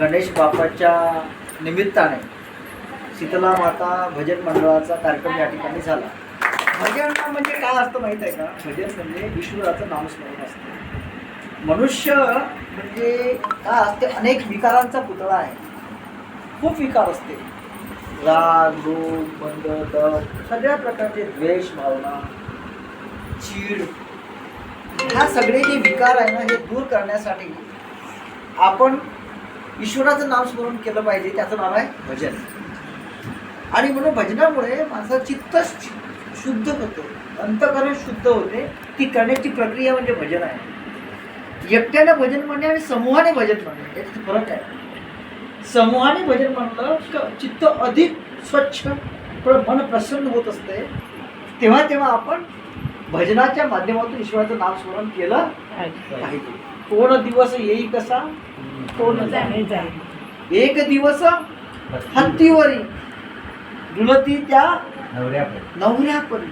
गणेश बाप्पाच्या निमित्ताने शीतला माता भजन मंडळाचा कार्यक्रम या ठिकाणी झाला. भजन म्हणजे काय असतं माहीत आहे का? भजन म्हणजे ईश्वराचं नामस्मरण असतं. मनुष्य म्हणजे काय असते? अनेक विकारांचा पुतळा आहे. खूप विकार असते. राग रोग बंद दग सगळ्या प्रकारचे द्वेष भावना चीड ह्या सगळे जे विकार आहे ना हे दूर करण्यासाठी आपण ईश्वराचं नाम स्मरण केलं पाहिजे त्याचं नाव आहे भजन. आणि म्हणून भजनामुळे माझं चित्त शुद्ध होतं. अंतकरण शुद्ध होते. ती करण्याची प्रक्रिया म्हणजे भजन आहे. एकट्याने भजन म्हणणे आणि समूहाने भजन म्हणणे याच्यात फरक आहे. समूहाने भजन म्हणलं चित्त अधिक स्वच्छ मन प्रसन्न होत असते. तेव्हा तेव्हा आपण भजनाच्या माध्यमातून ईश्वराचं नाम स्मरण केलं पाहिजे. कोण दिवस येई कसा कोण जाणे. एक दिवस हत्तीवरी डुलती त्या नवऱ्यापरी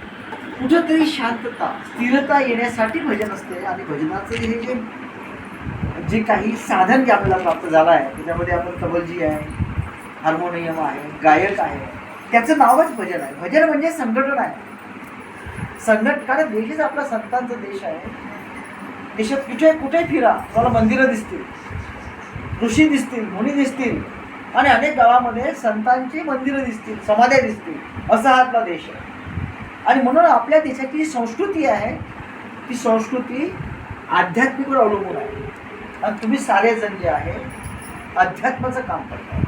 कुठंतरी शांतता स्थिरता येण्यासाठी भजन असते आणि भजनाचं हे जे जे काही साधन जे आपल्याला प्राप्त झालं आहे त्याच्यामध्ये आपण तबलजी आहे हार्मोनियम आहे गायक आहे त्याचं नावच भजन आहे. भजन म्हणजे संघटन आहे. संघट कारण देशच आपला संतांचा देश आहे. देशात कुठे कुठे फिरा तुम्हाला मंदिरं दिसतील. ऋषी दिसतील मुनी दिसतील. आणि अनेक गावामध्ये संतांची मंदिरं दिसतील समाध्या दिसतील. असा हा आपला देश आहे. आणि म्हणून आपल्या देशाची जी संस्कृती आहे ती संस्कृती आध्यात्मिकवर अवलंबून आहे. आणि तुम्ही सारेजण जे आहे अध्यात्माचं काम करता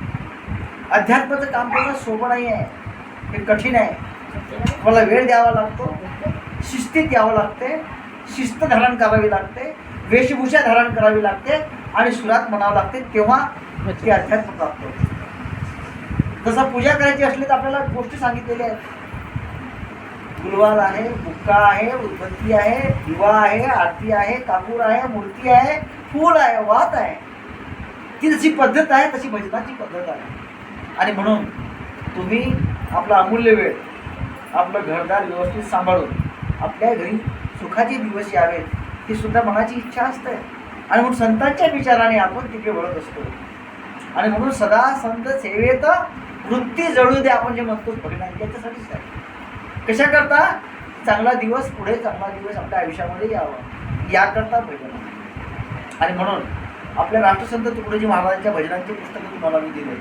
अध्यात्माचं काम करणं सोपं नाही आहे हे कठीण आहे. मला वेळ द्यावा लागतो शिस्तीत यावं लागते शिस्त धारण करावी लागते. वेशभूषा धारण करावी लागते आणि सुरात म्हणावं लागते तेव्हा ते अध्यात्म प्राप्त होते. जसं पूजा करायची असली तर आपल्याला गोष्टी सांगितलेल्या आहेत. गुलवाल आहे बुक्का आहे उदबत्ती आहे दिवा आहे आरती आहे कापूर आहे मूर्ती आहे फूल आहे वात आहे. ती जशी पद्धत आहे तशी भजनाची पद्धत आहे. आणि म्हणून तुम्ही आपला अमूल्य वेळ आपलं घरदार व्यवस्थित सांभाळून आपल्या घरी सुखाचे दिवस यावेत. ही सुद्धा मनाची इच्छा असते. आणि म्हणून संतांच्या विचाराने आपण तिथे वळत असतो. आणि म्हणून सदा संत सेवेत वृत्ती जळू दे आपण जे म्हणतो भजनाने त्याच्यासाठीच आहे. कशाकरता चांगला दिवस पुढे चांगला दिवस आपल्या आयुष्यामध्ये यावा. याकरता भजन. आणि म्हणून आपल्या राष्ट्रसंत तुकडोजी महाराजांच्या भजनांचे पुस्तकं तुम्हाला मी दिले.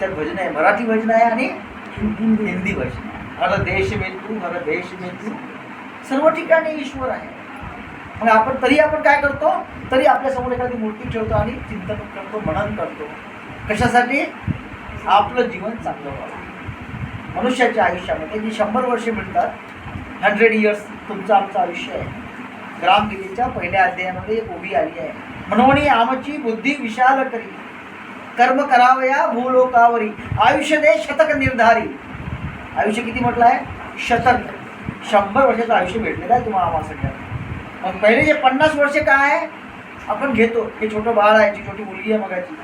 त्यात भजन आहे मराठी भजन आहे आणि हिंदी भजन आहे. हर देश में तू हर देश में तू. सर्व ठिकाणी ईश्वर आहे. मग आपण तरी आपण काय करतो? तरी आपल्यासमोर एखादी मूर्ती ठेवतो आणि चिंतन करतो मनन करतो. कशासाठी? आपलं जीवन चांगलं व्हावं. मनुष्याच्या आयुष्यामध्ये जी शंभर वर्षे मिळतात हंड्रेड इयर्स तुमचं आमचं आयुष्य आहे. ग्रामगीतेच्या पहिल्या अध्यायामध्ये एक उभी आली आहे. म्हणून आमची बुद्धी विशाल करी. कर्म करावया भूलोकावरी. आयुष्य दे शतक निर्धारी. आयुष्य किती म्हटलं आहे? शतक. शंभर वर्षाचं आयुष्य भेटलेलं आहे तुम्हाला आम्हाला सगळ्यांना मग पहिले जे पन्नास वर्ष काय आहे आपण घेतो हे छोटं बाळ आहे जी छोटी मुलगी आहे मगाची.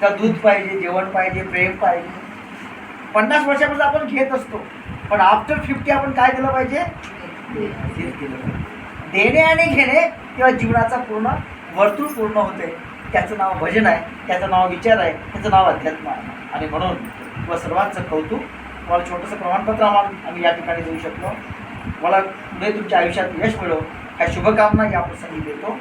त्याला दूध पाहिजे जेवण पाहिजे प्रेम पाहिजे. पन्नास वर्षापासून आपण घेत असतो. पण आफ्टर फिफ्टी आपण काय केलं पाहिजे? पाहिजे. देणे आणि घेणे तेव्हा जीवनाचा पूर्ण वर्तुळ पूर्ण होते त्याचं नाव भजन आहे त्याचं नाव विचार आहे त्याचं नाव अध्यात्म आहे. आणि म्हणून किंवा सर्वांचं कौतुक मला छोटंसं प्रमाणपत्र आम्हाला आम्ही या ठिकाणी देऊ शकलो. मला पुढे तुमच्या आयुष्यात यश मिळो ह्या शुभकामना या प्रसंगी देतो.